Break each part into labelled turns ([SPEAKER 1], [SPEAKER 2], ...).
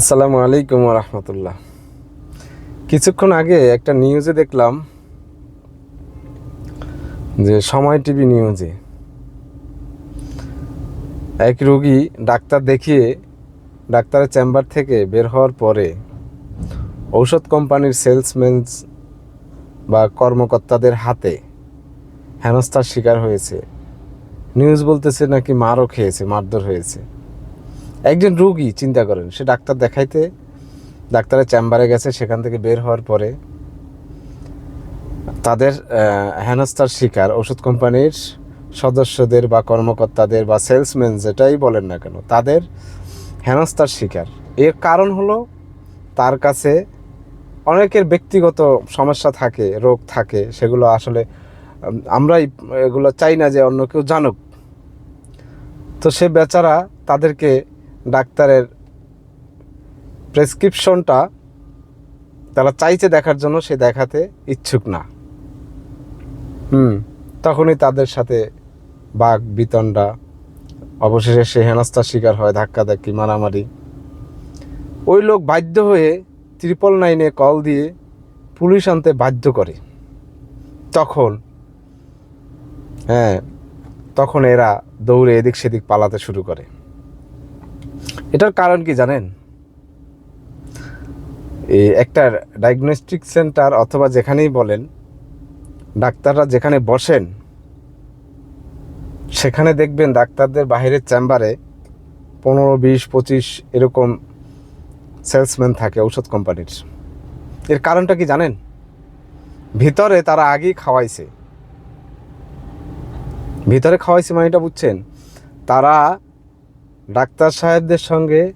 [SPEAKER 1] আসসালামু আলাইকুম রহমতুল্লাহ কিছুক্ষণ আগে একটা নিউজে দেখলাম যে সময় টিভি নিউজে এক রোগী ডাক্তার দেখিয়ে ডাক্তারের চেম্বার থেকে বের হওয়ার পরে ঔষধ কোম্পানির সেলসম্যান বা কর্মকর্তাদের হাতে হেনস্থার শিকার হয়েছে। নিউজ বলতেছে নাকি মারও খেয়েছে, মারধর হয়েছে। একজন রোগী চিন্তা করেন। সে ডাক্তার দেখাইতে ডাক্তারের চেম্বারে গেছে সেখান থেকে বের হওয়ার পরে তাদের আহ, হেনস্থার শিকার ওষুধ কোম্পানির সদস্যদের বা কর্মকর্তাদের বা সেলসম্যান যেটাই বলেন না কেন তাদের হেনস্থার শিকার। এর কারণ হলো তার কাছে অনেকের ব্যক্তিগত সমস্যা থাকে রোগ থাকে সেগুলো আসলে আমরাই এগুলো চাই না যে অন্য কেউ জানুক। তো সে বেচারা তাদেরকে ডাক্তারের প্রেসক্রিপশনটা তারা চাইছে দেখার জন্য, সে দেখাতে ইচ্ছুক না। হুম, তখনই তাদের সাথে বাঘ, বিতণ্ডা, অবশেষে সে হেনস্থার শিকার হয় ধাক্কাধাক্কি মারামারি। ওই লোক বাধ্য হয়ে ত্রিপল নাইনে কল দিয়ে পুলিশ আনতে বাধ্য করে। তখন হ্যাঁ তখন এরা দৌড়ে এদিক সেদিক পালাতে শুরু করে। এটার কারণ কি জানেন? একটা ডায়াগনস্টিক সেন্টার অথবা যেখানেই বলেন, ডাক্তাররা যেখানে বসেন, সেখানে দেখবেন ডাক্তারদের বাইরের চেম্বারে পনেরো, বিশ, পঁচিশ এরকম সেলসম্যান থাকে ঔষধ কোম্পানির এর কারণটা কি জানেন? ভিতরে তারা আগেই খাওয়াইছে। ভিতরে খাওয়াইছে মানে এটা বুঝছেন? তারা ডাক্তার সাহেবদের সঙ্গে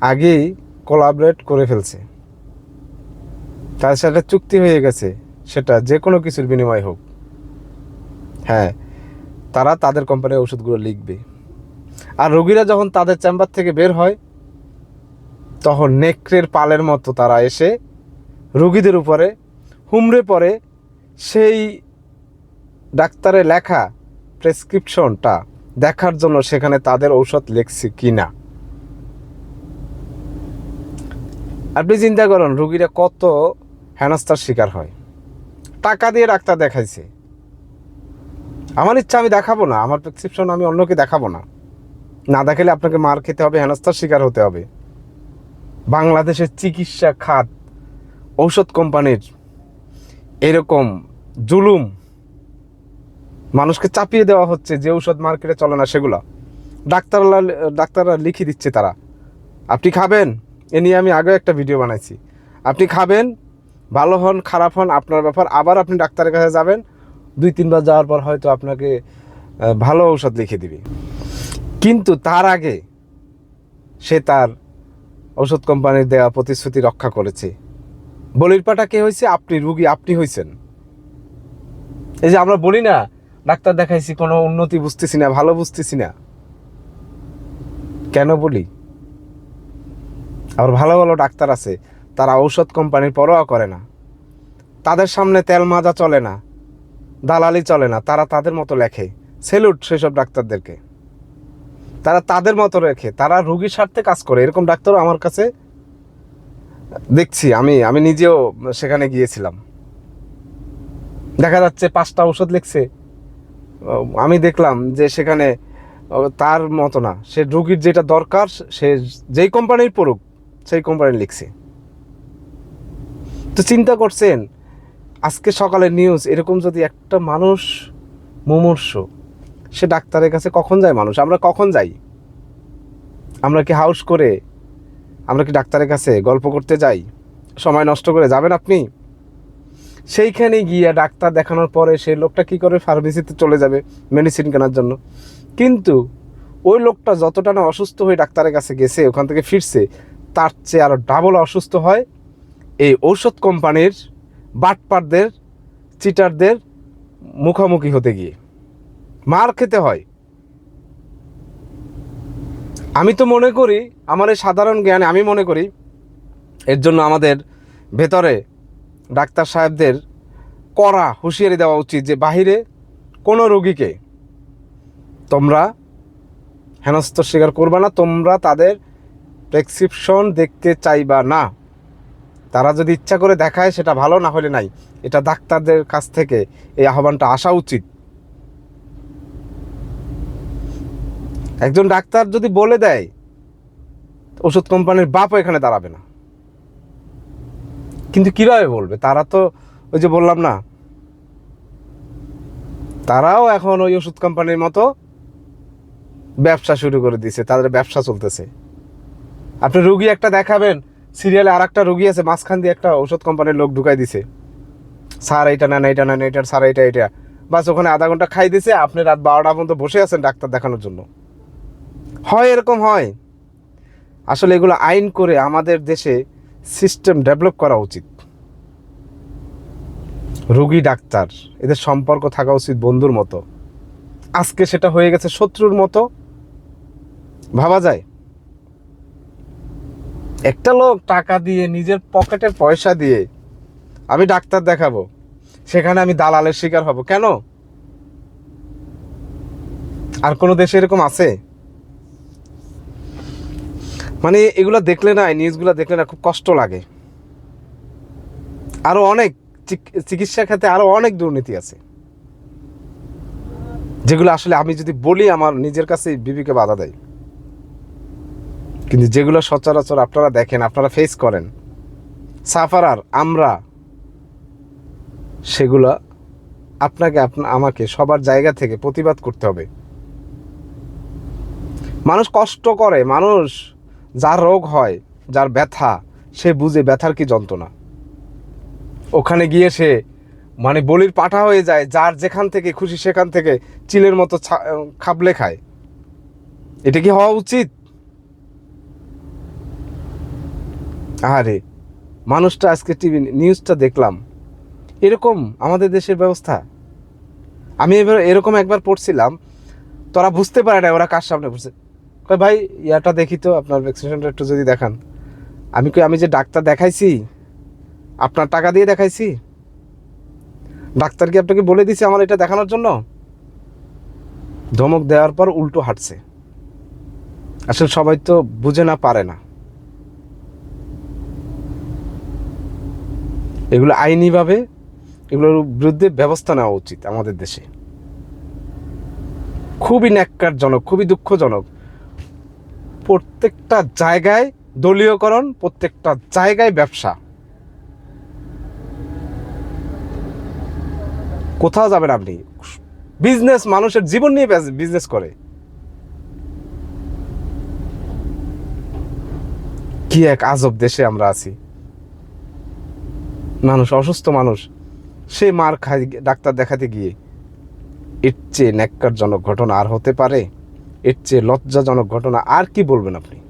[SPEAKER 1] আগেই কোলাবরেট করে ফেলছে। তার সাথে চুক্তি হয়ে গেছে, সেটা যে কোনো কিছুর বিনিময় হোক। হ্যাঁ তারা তাদের কোম্পানির ওষুধগুলো লিখবে। আর রোগীরা যখন তাদের চেম্বার থেকে বের হয়, তখন নেকড়ের পালের মতো তারা এসে রুগীদের উপরে হুমড়ে পড়ে। সেই ডাক্তারের লেখা প্রেসক্রিপশনটা দেখার জন্য সেখানে তাদের ঔষধ লেখছে কি না আপনি চিন্তা করুন, রুগীরা কত হেনস্থার শিকার হয়। টাকা দিয়ে ডাক্তার দেখাইছে। আমার ইচ্ছা, আমি দেখাবো না। আমার প্রেসক্রিপশন আমি অন্যকে দেখাবো না। না দেখালে আপনাকে মার খেতে হবে, হেনস্থার শিকার হতে হবে। বাংলাদেশের চিকিৎসা খাত, ঔষধ কোম্পানির এরকম জুলুম মানুষকে চাপিয়ে দেওয়া হচ্ছে যে ঔষধ মার্কেটে চলে না সেগুলো। ডাক্তাররা ডাক্তাররা লিখে দিচ্ছে তারা। আপনি খাবেন? এ নিয়ে আমি আগেও একটা ভিডিও বানাইছি। আপনি খাবেন, ভালো হন, খারাপ হন, আপনার ব্যাপার। আবার আপনি ডাক্তারের কাছে যাবেন, দুই, তিনবার যাওয়ার পর হয়তো আপনাকে ভালো ঔষধ লিখে দিবে। কিন্তু তার আগে সে তার ঔষধ কোম্পানির দেওয়া প্রতিশ্রুতি রক্ষা করেছে। বলির পাটা কে হয়েছে আপনি রুগী, আপনি হয়েছেন এই যে আমরা বলি না ডাক্তার দেখাইছি, কোনো উন্নতি বুঝতেছি না, ভালো বুঝতেছি না। কেন বলি? আবার ভালো ভালো ডাক্তার আছে, তারা ঔষধ কোম্পানির পরোয়া করে না। তাদের সামনে তেল মাজা চলে না, দালালি চলে না, তারা তাদের মতো লেখে। সেলুট সেসব ডাক্তারদেরকে। তারা তাদের মতো রেখে, তারা রুগীর স্বার্থে কাজ করে, এরকম ডাক্তারও আমার কাছে দেখছি, আমি আমি নিজেও সেখানে গিয়েছিলাম। দেখা যাচ্ছে পাঁচটা ওষুধ লিখছে আমি দেখলাম যে সেখানে তার মতো না। সে রুগীর যেটা দরকার, সে যেই কোম্পানির পড়ুক, সেই কোম্পানি লিখছে। তো চিন্তা করছেন, আজকে সকালে নিউজ এরকম যদি একটা মানুষ মুমূর্ষ, সে ডাক্তারের কাছে কখন যায় মানুষ? আমরা কখন যাই? আমরা কি হাউস করে, আমরা কি ডাক্তারের কাছে গল্প করতে যাই? সময় নষ্ট করে যাবেন আপনি? সেইখানে গিয়ে ডাক্তার দেখানোর পরে সেই লোকটা কি করে ফার্মেসিতে চলে যাবে মেডিসিন কেনার জন্য? কিন্তু ওই লোকটা যতটা না অসুস্থ হয়ে ডাক্তারের কাছে গেছে, ওখান থেকে ফিরছে, তার চেয়ে আরও ডাবল অসুস্থ হয় এই ঔষধ কোম্পানির বাটপারদের চিটারদের মুখোমুখি হতে গিয়ে। মার খেতে হয়। আমি তো মনে করি, আমার এই সাধারণ জ্ঞানে আমি মনে করি, এর জন্য আমাদের ভেতরে ডাক্তার সাহেবদের কড়া হুঁশিয়ারি দেওয়া উচিত যে বাহিরে কোনো রোগীকে তোমরা হেনস্থার শিকার করবে না, তোমরা তাদের প্রেসক্রিপশন দেখতে চাইবা না। তারা যদি ইচ্ছা করে দেখায় সেটা ভালো, না হলে নাই। এটা ডাক্তারদের কাছ থেকে এই আহ্বানটা আসা উচিত। একজন ডাক্তার যদি বলে দেয়, ওষুধ কোম্পানির বাপও এখানে দাঁড়াবে না। কিন্তু কীভাবে বলবে? তারা তো ওই যে বললাম না, তারাও এখন ওই ওষুধ কোম্পানির মতো ব্যবসা শুরু করে দিয়েছে, তাদের ব্যবসা চলতেছে। আপনি রুগী একটা দেখাবেন সিরিয়ালে আর একটা রুগী আছে, মাঝখান দিয়ে একটা ওষুধ কোম্পানির লোক ঢুকাই দিছে। স্যার, এইটা নেন এইটা নেন এইটা স্যার, এইটা এইটা। বাস ওখানে আধা ঘণ্টা খাই দিছে, আপনি রাত বারোটা পর্যন্ত বসে আছেন ডাক্তার দেখানোর জন্য। হয় এরকম হয়। আসলে এগুলো আইন করে আমাদের দেশে সিস্টেম ডেভেলপ করা উচিত। রুগী, ডাক্তার, এদের সম্পর্ক থাকা উচিত বন্ধুর মতো। আজকে সেটা হয়ে গেছে শত্রুর মতো। ভাবা যায়। একটা লোক টাকা দিয়ে নিজের পকেটের পয়সা দিয়ে আমি ডাক্তার দেখাবো, সেখানে আমি দালালের শিকার হব। কেন? আর কোনো দেশে এরকম আছে? মানে এগুলো দেখলে না নিউজগুলো দেখলে না খুব কষ্ট লাগে। আরও অনেক চিক- চিকিৎসা খাতে আরও অনেক দুর্নীতি আছে। যেগুলো আসলে আমি যদি বলি, আমার নিজের কাছে বিবিকে বাধা দেয়। কিন্তু যেগুলো সচরাচর আপনারা দেখেন, আপনারা ফেস করেন সাফারার আমরা, সেগুলো আপনাকে, আপনা আমাকে সবার জায়গা থেকে প্রতিবাদ করতে হবে। মানুষ কষ্ট করে, মানুষ যার রোগ হয়, যার ব্যথা, সে বুঝে ব্যথার কি যন্ত্রণা। ওখানে গিয়ে সে মানে বলির পাঠা হয়ে যায়, যার যেখান থেকে খুশি সেখান থেকে চিলের মতো খাবলে খায়। এটা কি হওয়া উচিত? আরে মানুষটা আজকে টিভি নিউজটা দেখলাম। এরকম আমাদের দেশের ব্যবস্থা। আমি এবার এরকম একবার পড়ছিলাম, তোরা বুঝতে পারে না ওরা কার সামনে বসে কয়, ভাই, ইয়াটা দেখি তো, আপনার ভ্যাকসিনেশনটা একটু যদি দেখান। আমি কই, আমি যে ডাক্তার দেখাইছি, আপনার টাকা দিয়ে দেখাইছি? ডাক্তার কি আপনাকে বলে দিছে আমার এটা দেখানোর জন্য? ধমক দেওয়ার পর উল্টো হাঁটছে। আসলে সবাই তো বুঝে না, পারে না। এগুলো আইনিভাবে, এগুলোর বিরুদ্ধে ব্যবস্থা নেওয়া উচিত আমাদের দেশে। খুবই ন্যাক্কারজনক, খুবই দুঃখজনক। প্রত্যেকটা জায়গায় দলীয়করণ, প্রত্যেকটা জায়গায় ব্যবসা। কোথাও যাবেন আপনি? বিজনেস মানুষের জীবন নিয়ে বিজনেস করে। কি এক আজব দেশে আমরা আছি। মানুষ, অসুস্থ মানুষ, সে মার খায় ডাক্তার দেখাতে গিয়ে এর চেয়ে ন্যাক্কারজনক ঘটনা আর হতে পারে? এর চেয়ে লজ্জাজনক ঘটনা আর কি বলবেন আপনি?